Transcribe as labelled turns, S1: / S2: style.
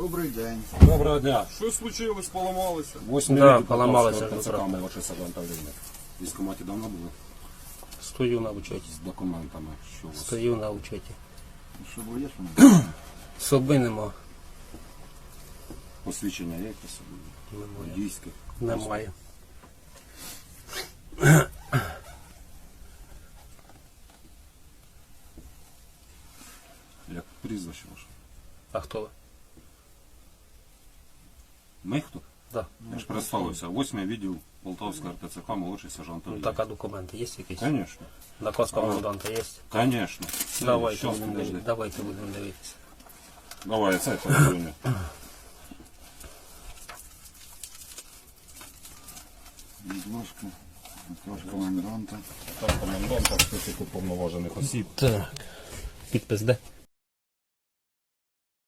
S1: Добрий день.
S2: Доброго дня.
S3: Що случилось, поламалося?
S2: Восьмий
S4: Да,
S2: рік
S4: поламалося вже
S2: ТЦК молодший сержант В військкоматі давно були
S4: Стою на учеті.
S2: з документами, що у вас.
S4: Стою на учеті.
S1: Що бо є що не?
S4: Соби нема.
S2: Посвідчення є якесь?
S4: Немає.
S2: Водійське.
S4: Немає.
S2: Як прізвище ваше?
S4: А хто ви?
S2: Ми хто?
S4: Да.
S2: Я ж представився. Восьмий відділ Полтавського РТЦК молодший сержант
S4: Ну, так, а документи є якісь?
S2: Конечно.
S4: Наказ коменданта є?
S2: Конечно.
S4: Давайте
S2: Щас,
S4: будемо
S2: подожди.
S4: дивитися. Давайте будемо дивитися.
S2: Давай, це телефоні.
S1: Відложка. Також коменданта.
S2: Так, коменданта, список уповноважених осіб.
S4: Так. Підпис де?